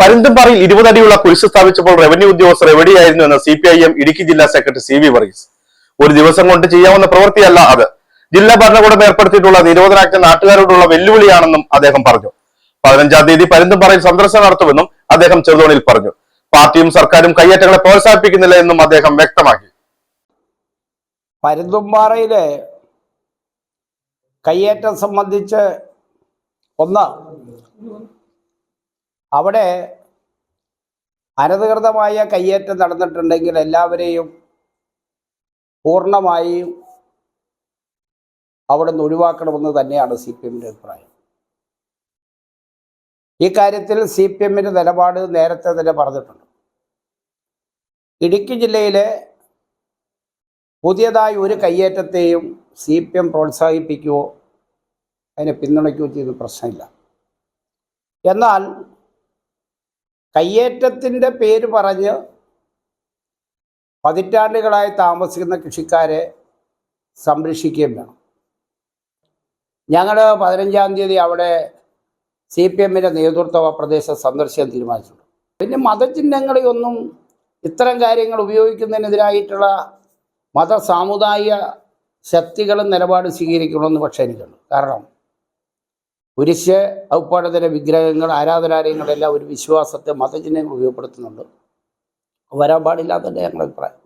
പരുന്തുംപാറയിൽ ഇരുപതടിയുള്ള കുരിശ് സ്ഥാപിച്ചപ്പോൾ റവന്യൂ ഉദ്യോഗസ്ഥർ എവിടെയായിരുന്നു എന്ന് C P I M Idukki ജില്ലാ സെക്രട്ടറി സി വി വർഗീസ്. ഒരു ദിവസം കൊണ്ട് ചെയ്യാവുന്ന പ്രവൃത്തിയല്ല അത്. ജില്ലാ ഭരണകൂടം ഏർപ്പെടുത്തിയിട്ടുള്ള നിരോധനാജ്ഞ നാട്ടുകാരോടുള്ള വെല്ലുവിളിയാണെന്നും അദ്ദേഹം പറഞ്ഞു. പതിനഞ്ചാം തീയതി പരുന്തുംപാറയിൽ സന്ദർശനം നടത്തുമെന്നും അദ്ദേഹം ചെറുതോണിയിൽ പറഞ്ഞു. പാർട്ടിയും സർക്കാരും കയ്യേറ്റങ്ങളെ പ്രോത്സാഹിപ്പിക്കുന്നില്ല എന്നും അദ്ദേഹം വ്യക്തമാക്കി. പരുന്തുംപാറയിലെ കയ്യേറ്റം സംബന്ധിച്ച് ഒന്ന് അവിടെ അനധികൃതമായ കയ്യേറ്റം നടന്നിട്ടുണ്ടെങ്കിൽ എല്ലാവരെയും പൂർണമായും അവിടെ നിന്ന് ഒഴിവാക്കണമെന്ന് തന്നെയാണ് സി പി എമ്മിന്റെ അഭിപ്രായം. ഈ കാര്യത്തിൽ സി പി എമ്മിന്റെ നിലപാട് നേരത്തെ തന്നെ പറഞ്ഞിട്ടുണ്ട്. ഇടുക്കി ജില്ലയിലെ പുതിയതായി ഒരു കയ്യേറ്റത്തെയും സി പി എം പ്രോത്സാഹിപ്പിക്കുകയോ അതിനെ പിന്തുണയ്ക്കുകയോ ചെയ്ത് പ്രശ്നമില്ല. എന്നാൽ കയ്യേറ്റത്തിന്റെ പേര് പറഞ്ഞ് പതിറ്റാണ്ടുകളായി താമസിക്കുന്ന കൃഷിക്കാരെ സംരക്ഷിക്കുകയും വേണം. ഞങ്ങൾ പതിനഞ്ചാം തീയതി അവിടെ സി പി എമ്മിന്റെ നേതൃത്വ പ്രദേശം സന്ദർശിക്കാൻ തീരുമാനിച്ചിട്ടുണ്ട്. പിന്നെ മതചിഹ്നങ്ങളെയൊന്നും ഇത്തരം കാര്യങ്ങൾ ഉപയോഗിക്കുന്നതിനെതിരായിട്ടുള്ള മത സാമുദായിക ശക്തികളും നിലപാട് സ്വീകരിക്കണമെന്ന് പക്ഷേ എനിക്കുണ്ട്. കാരണം കുരിശ് ഔപ്പാടത്തിലെ വിഗ്രഹങ്ങൾ ആരാധനാലയങ്ങളെല്ലാം ഒരു വിശ്വാസത്തെ മതചിഹ്നങ്ങൾ ഉപയോഗപ്പെടുത്തുന്നുണ്ട്. വരാൻ പാടില്ലാത്തതിന്റെ ഞങ്ങളുടെ അഭിപ്രായം